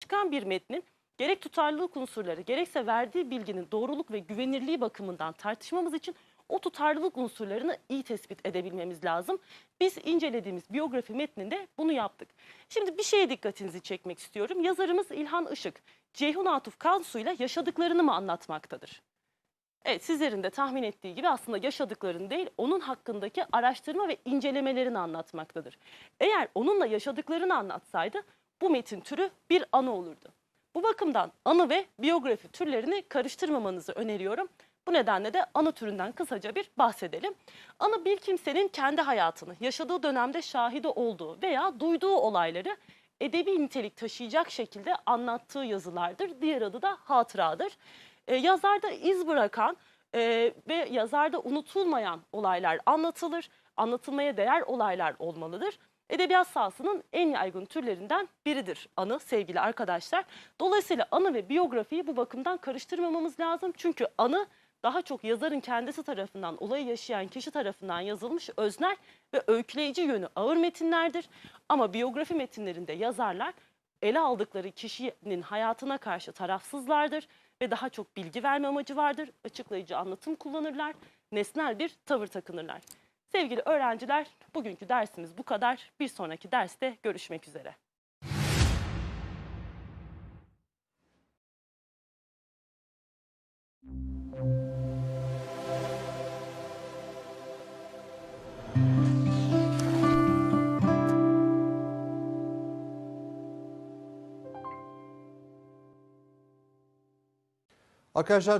çıkan bir metnin gerek tutarlılık unsurları gerekse verdiği bilginin doğruluk ve güvenirliği bakımından tartışmamız için o tutarlılık unsurlarını iyi tespit edebilmemiz lazım. Biz incelediğimiz biyografi metninde bunu yaptık. Şimdi bir şeye dikkatinizi çekmek istiyorum. Yazarımız İlhan Işık, Ceyhun Atuf Kansu'yla yaşadıklarını mı anlatmaktadır? Evet sizlerin de tahmin ettiği gibi aslında yaşadıklarını değil onun hakkındaki araştırma ve incelemelerini anlatmaktadır. Eğer onunla yaşadıklarını anlatsaydı bu metin türü bir anı olurdu. Bu bakımdan anı ve biyografi türlerini karıştırmamanızı öneriyorum. Bu nedenle de anı türünden kısaca bir bahsedelim. Anı bir kimsenin kendi hayatını, yaşadığı dönemde şahidi olduğu veya duyduğu olayları edebi nitelik taşıyacak şekilde anlattığı yazılardır. Diğer adı da hatıradır. Ee, yazarda iz bırakan e, ve yazarda unutulmayan olaylar anlatılır. Anlatılmaya değer olaylar olmalıdır. Edebiyat sahasının en yaygın türlerinden biridir anı sevgili arkadaşlar. Dolayısıyla anı ve biyografiyi bu bakımdan karıştırmamamız lazım. Çünkü anı daha çok yazarın kendisi tarafından, olayı yaşayan kişi tarafından yazılmış öznel ve öyküleyici yönü ağır metinlerdir. Ama biyografi metinlerinde yazarlar ele aldıkları kişinin hayatına karşı tarafsızlardır ve daha çok bilgi verme amacı vardır. Açıklayıcı anlatım kullanırlar, nesnel bir tavır takınırlar. Sevgili öğrenciler, bugünkü dersimiz bu kadar. Bir sonraki derste görüşmek üzere. Arkadaşlar